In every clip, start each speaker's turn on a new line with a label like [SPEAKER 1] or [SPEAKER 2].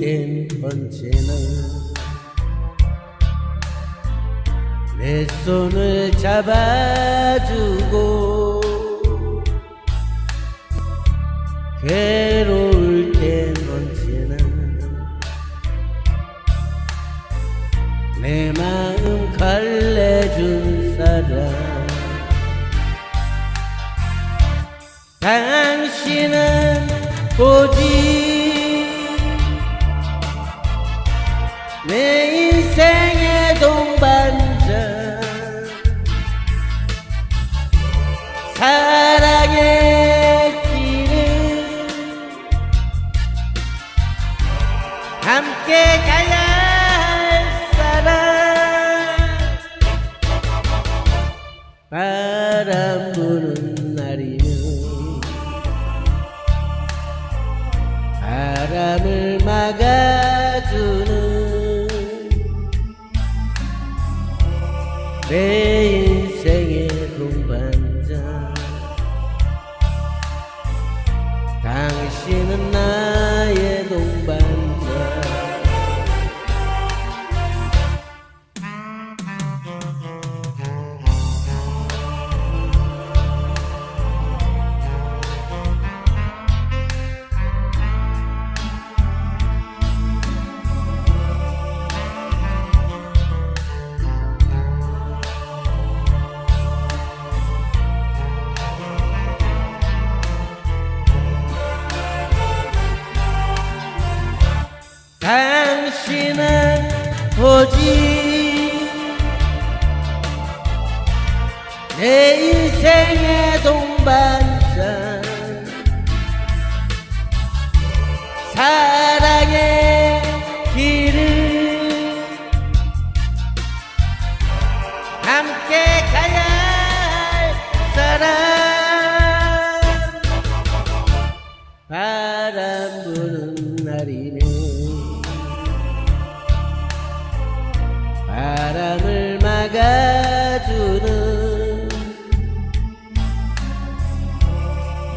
[SPEAKER 1] 땐 언제나 내 손을 잡아주고 괴로울 땐 언제나 내 마음 갈래준 사람. 당신은 오직 내 인생의 동반자. 사랑의 길을 함께 가야 할 사람 바람 부는 날이면 바람을 막아 내 인생의 동반자. 당신은 나 당신은 오직 내 인생의 동반자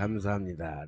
[SPEAKER 1] 감사합니다.